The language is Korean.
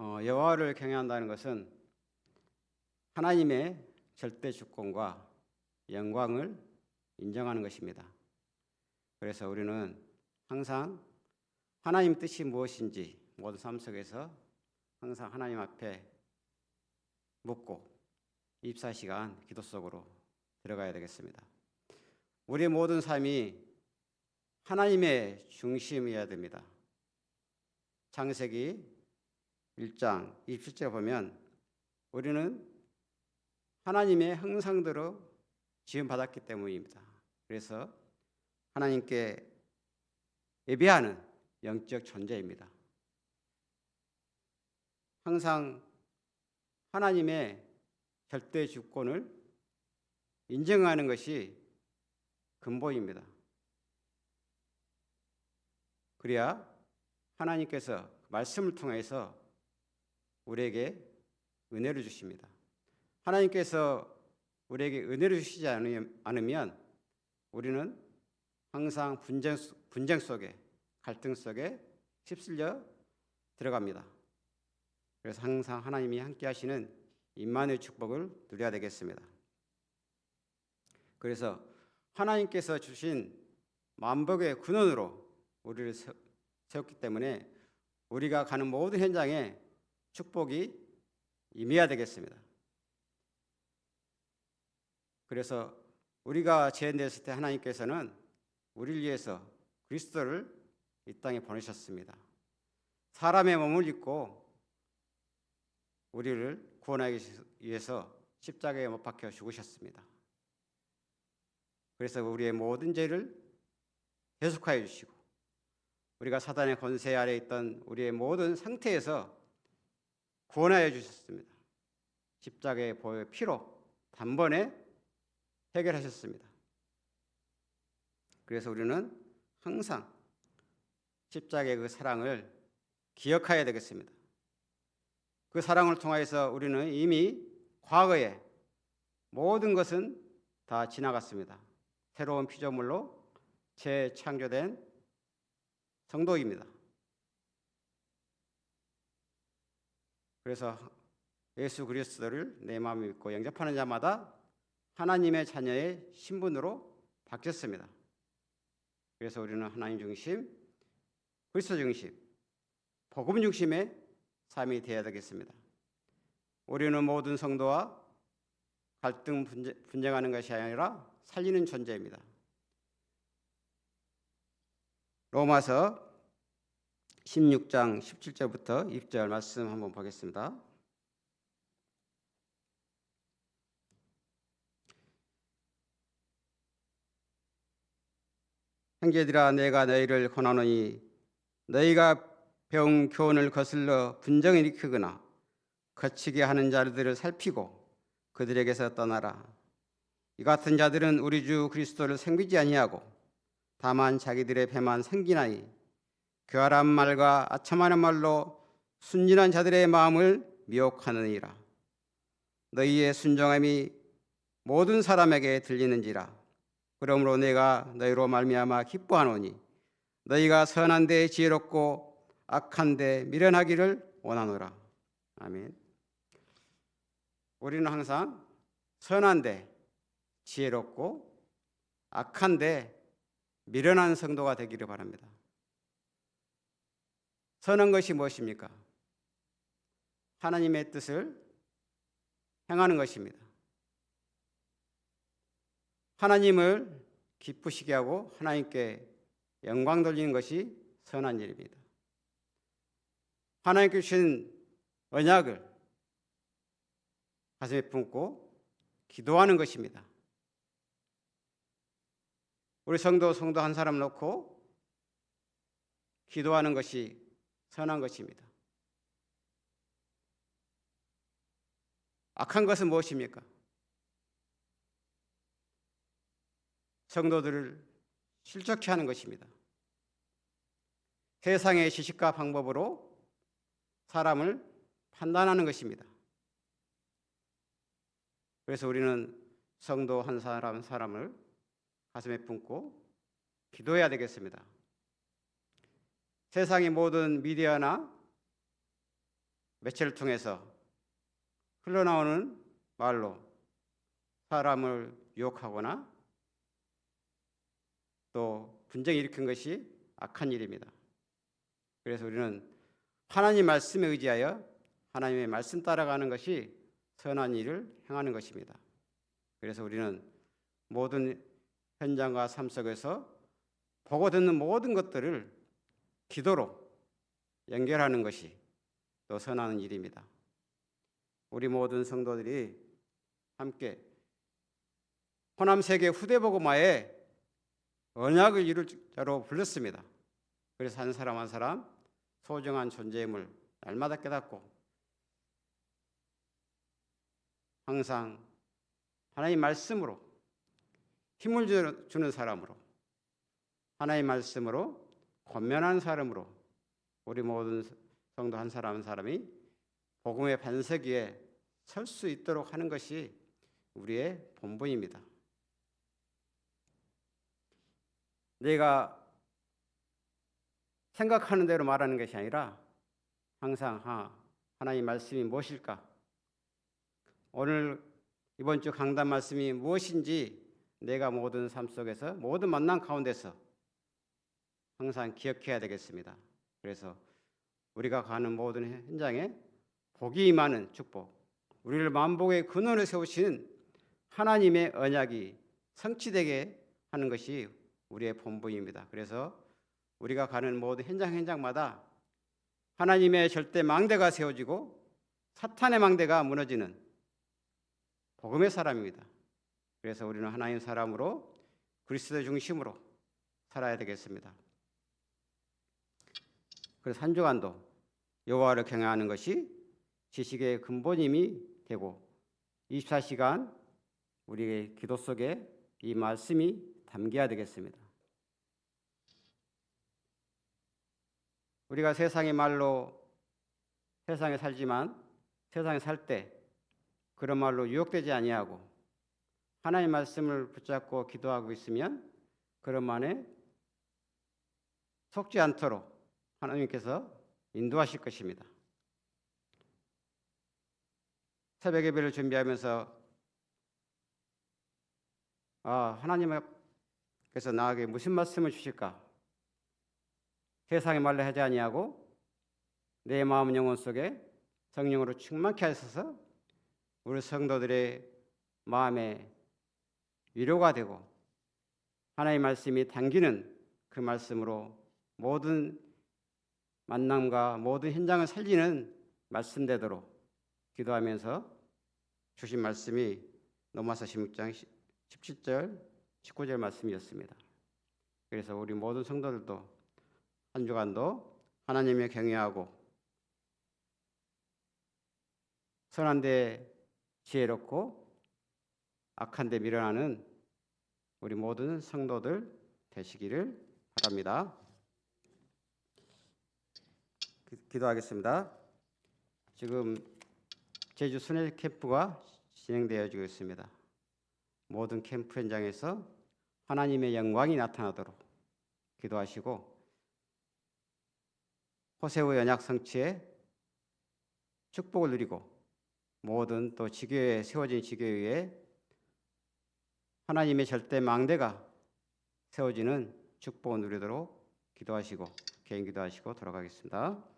어, 여호와를 경외한다는 것은 하나님의 절대 주권과 영광을 인정하는 것입니다. 그래서 우리는 항상 하나님 뜻이 무엇인지 모든 삶 속에서 항상 하나님 앞에 묻고 24시간 기도 속으로 들어가야 되겠습니다. 우리의 모든 삶이 하나님의 중심이어야 됩니다. 창세기 1장 27절 보면 우리는 하나님의 형상대로 지음 받았기 때문입니다. 그래서 하나님께 예배하는 영적 존재입니다. 항상 하나님의 절대 주권을 인정하는 것이 근본입니다. 그래야 하나님께서 말씀을 통해서 우리에게 은혜를 주십니다. 하나님께서 우리에게 은혜를 주시지 않으면 우리는 항상 분쟁, 분쟁 속에 갈등 속에 휩쓸려 들어갑니다. 그래서 항상 하나님이 함께 하시는 임만의 축복을 누려야 되겠습니다. 그래서 하나님께서 주신 만복의 근원으로 우리를 세웠기 때문에 우리가 가는 모든 현장에 축복이 임해야 되겠습니다. 그래서 우리가 죄인됐을 때 하나님께서는 우리를 위해서 그리스도를 이 땅에 보내셨습니다. 사람의 몸을 입고 우리를 구원하기 위해서 십자가에 못 박혀 죽으셨습니다. 그래서 우리의 모든 죄를 해속하여 주시고 우리가 사단의 권세 아래 있던 우리의 모든 상태에서 구원하여 주셨습니다. 십자가의 보혈 피로 단번에 해결하셨습니다. 그래서 우리는 항상 십자가의 그 사랑을 기억해야 되겠습니다. 그 사랑을 통하여서 우리는 이미 과거에 모든 것은 다 지나갔습니다. 새로운 피조물로 재창조된 성도입니다. 그래서 예수 그리스도를 내 마음에 믿고 영접하는 자마다 하나님의 자녀의 신분으로 바뀌었습니다. 그래서 우리는 하나님 중심, 그리스도 중심, 복음 중심의 삶이 되어야 되겠습니다. 우리는 모든 성도와 갈등 분쟁 하는 것이 아니라 살리는 존재입니다. 로마서 16장 17절부터 2절 말씀 한번 보겠습니다. 형제들아 내가 너희를 권하노니 너희가 배운 교훈을 거슬러 분정을 일으키거나 거치게 하는 자들을 살피고 그들에게서 떠나라. 이 같은 자들은 우리 주 그리스도를 생기지 아니하고 다만 자기들의 배만 생기나니 교활한 말과 아첨하는 말로 순진한 자들의 마음을 미혹하느니라. 너희의 순종함이 모든 사람에게 들리는지라. 그러므로 내가 너희로 말미암아 기뻐하노니 너희가 선한 데 지혜롭고 악한 데 미련하기를 원하노라. 아멘. 우리는 항상 선한 데 지혜롭고 악한 데 미련한 성도가 되기를 바랍니다. 선한 것이 무엇입니까? 하나님의 뜻을 행하는 것입니다. 하나님을 기쁘시게 하고 하나님께 영광 돌리는 것이 선한 일입니다. 하나님께 주신 언약을 가슴에 품고 기도하는 것입니다. 우리 성도 성도 한 사람 놓고 기도하는 것이 선한 것입니다. 악한 것은 무엇입니까? 성도들을 실족케 하는 것입니다. 세상의 지식과 방법으로 사람을 판단하는 것입니다. 그래서 우리는 성도 한 사람 사람을 가슴에 품고 기도해야 되겠습니다. 세상의 모든 미디어나 매체를 통해서 흘러나오는 말로 사람을 유혹하거나 또 분쟁 일으킨 것이 악한 일입니다. 그래서 우리는 하나님 말씀에 의지하여 하나님의 말씀 따라가는 것이 선한 일을 행하는 것입니다. 그래서 우리는 모든 현장과 삶 속에서 보고 듣는 모든 것들을 기도로 연결하는 것이 또 선한 일입니다. 우리 모든 성도들이 함께 호남 세계 후대 복음화에 언약을 이룰 자로 불렀습니다. 그래서 한 사람 한 사람 소중한 존재임을 날마다 깨닫고 항상 하나님 말씀으로 힘을 주- 주는 사람으로 하나님 말씀으로 권면하는 사람으로 우리 모든 성도 한 사람 한 사람이 복음의 반석 위에 설 수 있도록 하는 것이 우리의 본분입니다. 내가 생각하는 대로 말하는 것이 아니라 항상 하, 하나님 말씀이 무엇일까? 오늘 이번 주 강단 말씀이 무엇인지 내가 모든 삶 속에서 모든 만남 가운데서 항상 기억해야 되겠습니다. 그래서 우리가 가는 모든 현장에 복이 임하는 축복, 우리를 만복의 근원을 세우시는 하나님의 언약이 성취되게 하는 것이 우리의 본분입니다. 그래서 우리가 가는 모든 현장 현장마다 하나님의 절대 망대가 세워지고 사탄의 망대가 무너지는 복음의 사람입니다. 그래서 우리는 하나님 사람으로 그리스도 중심으로 살아야 되겠습니다. 그래서 한 주간도 여호와를 경외하는 것이 지식의 근본임이 되고 24시간 우리의 기도 속에 이 말씀이 담겨야 되겠습니다. 우리가 세상의 말로 세상에 살지만 세상에 살 때 그런 말로 유혹되지 아니하고 하나님 말씀을 붙잡고 기도하고 있으면 그런 말에 속지 않도록 하나님께서 인도하실 것입니다. 새벽 예배를 준비하면서 아, 하나님께서 나에게 무슨 말씀을 주실까? 세상의 말로 하지 아니하고 내 마음 영혼 속에 성령으로 충만케 하셔서 우리 성도들의 마음에 위로가 되고 하나님의 말씀이 당기는 그 말씀으로 모든 만남과 모든 현장을 살리는 말씀 되도록 기도하면서 주신 말씀이 로마서 16장 17절 19절 말씀이었습니다. 그래서 우리 모든 성도들도 한 주간도 하나님의 경외하고 선한 데 지혜롭고 악한 데 밀어나는 우리 모든 성도들 되시기를 바랍니다. 기- 기도하겠습니다. 지금 제주 순회 캠프가 진행되어지고 있습니다. 모든 캠프 현장에서 하나님의 영광이 나타나도록 기도하시고 호세우 연약 성취에 축복을 누리고 모든 또 지교에 세워진 지교에 하나님의 절대 망대가 세워지는 축복을 누리도록 기도하시고 개인 기도하시고 돌아가겠습니다.